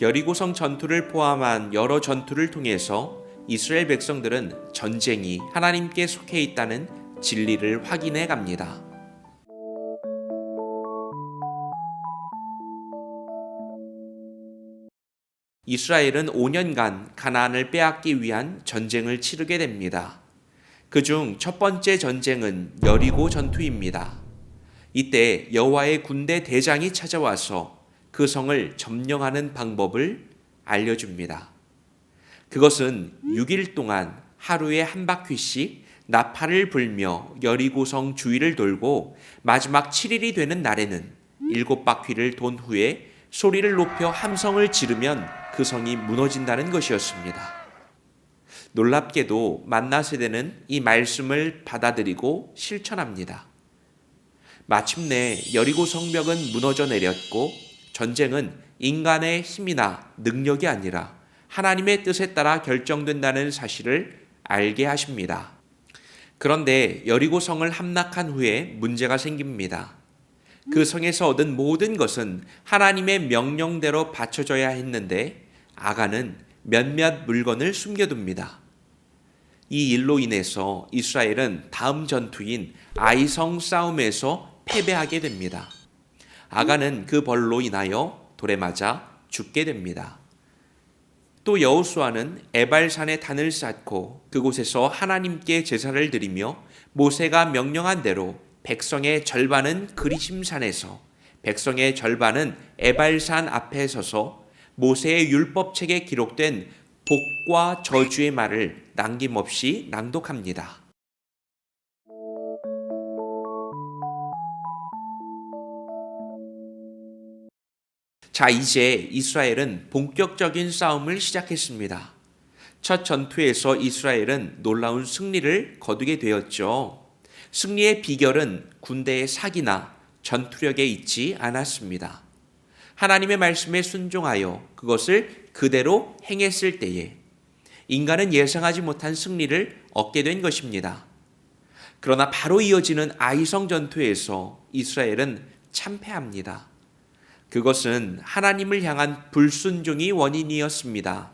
여리고성 전투를 포함한 여러 전투를 통해서 이스라엘 백성들은 전쟁이 하나님께 속해 있다는 진리를 확인해 갑니다. 이스라엘은 5년간 가나안을 빼앗기 위한 전쟁을 치르게 됩니다. 그중 첫 번째 전쟁은 여리고 전투입니다. 이때 여호와의 군대 대장이 찾아와서 그 성을 점령하는 방법을 알려줍니다. 그것은 6일 동안 하루에 한 바퀴씩 나팔을 불며 여리고성 주위를 돌고 마지막 7일이 되는 날에는 일곱 바퀴를 돈 후에 소리를 높여 함성을 지르면 그 성이 무너진다는 것이었습니다. 놀랍게도 만나 세대는 이 말씀을 받아들이고 실천합니다. 마침내 여리고 성벽은 무너져 내렸고 전쟁은 인간의 힘이나 능력이 아니라 하나님의 뜻에 따라 결정된다는 사실을 알게 하십니다. 그런데 여리고 성을 함락한 후에 문제가 생깁니다. 그 성에서 얻은 모든 것은 하나님의 명령대로 바쳐져야 했는데 아가는 몇몇 물건을 숨겨둡니다. 이 일로 인해서 이스라엘은 다음 전투인 아이성 싸움에서 패배하게 됩니다. 아가는 그 벌로 인하여 돌에 맞아 죽게 됩니다. 또 여호수아는 에발산에 단을 쌓고 그곳에서 하나님께 제사를 드리며 모세가 명령한 대로 백성의 절반은 그리심산에서 백성의 절반은 에발산 앞에 서서 모세의 율법책에 기록된 복과 저주의 말을 남김없이 낭독합니다. 자, 이제 이스라엘은 본격적인 싸움을 시작했습니다. 첫 전투에서 이스라엘은 놀라운 승리를 거두게 되었죠. 승리의 비결은 군대의 사기나 전투력에 있지 않았습니다. 하나님의 말씀에 순종하여 그것을 그대로 행했을 때에 인간은 예상하지 못한 승리를 얻게 된 것입니다. 그러나 바로 이어지는 아이성 전투에서 이스라엘은 참패합니다. 그것은 하나님을 향한 불순종이 원인이었습니다.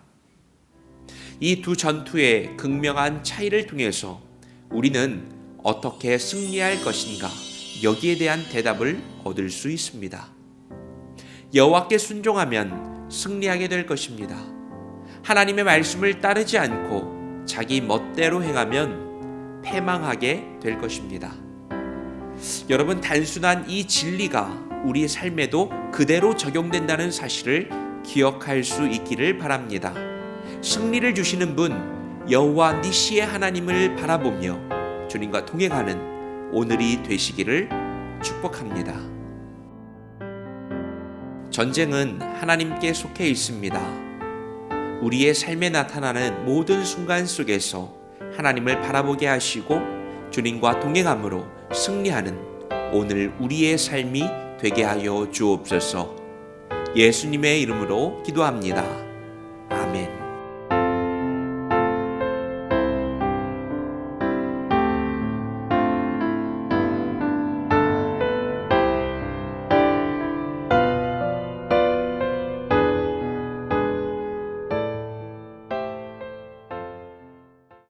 이 두 전투의 극명한 차이를 통해서 우리는 어떻게 승리할 것인가 여기에 대한 대답을 얻을 수 있습니다. 여호와께 순종하면 승리하게 될 것입니다. 하나님의 말씀을 따르지 않고 자기 멋대로 행하면 패망하게 될 것입니다. 여러분 단순한 이 진리가 우리의 삶에도 그대로 적용된다는 사실을 기억할 수 있기를 바랍니다. 승리를 주시는 분 여호와 니시의 하나님을 바라보며 주님과 동행하는 오늘이 되시기를 축복합니다. 전쟁은 하나님께 속해 있습니다. 우리의 삶에 나타나는 모든 순간 속에서 하나님을 바라보게 하시고 주님과 동행함으로 승리하는 오늘 우리의 삶이 되게 하여 주옵소서. 예수님의 이름으로 기도합니다.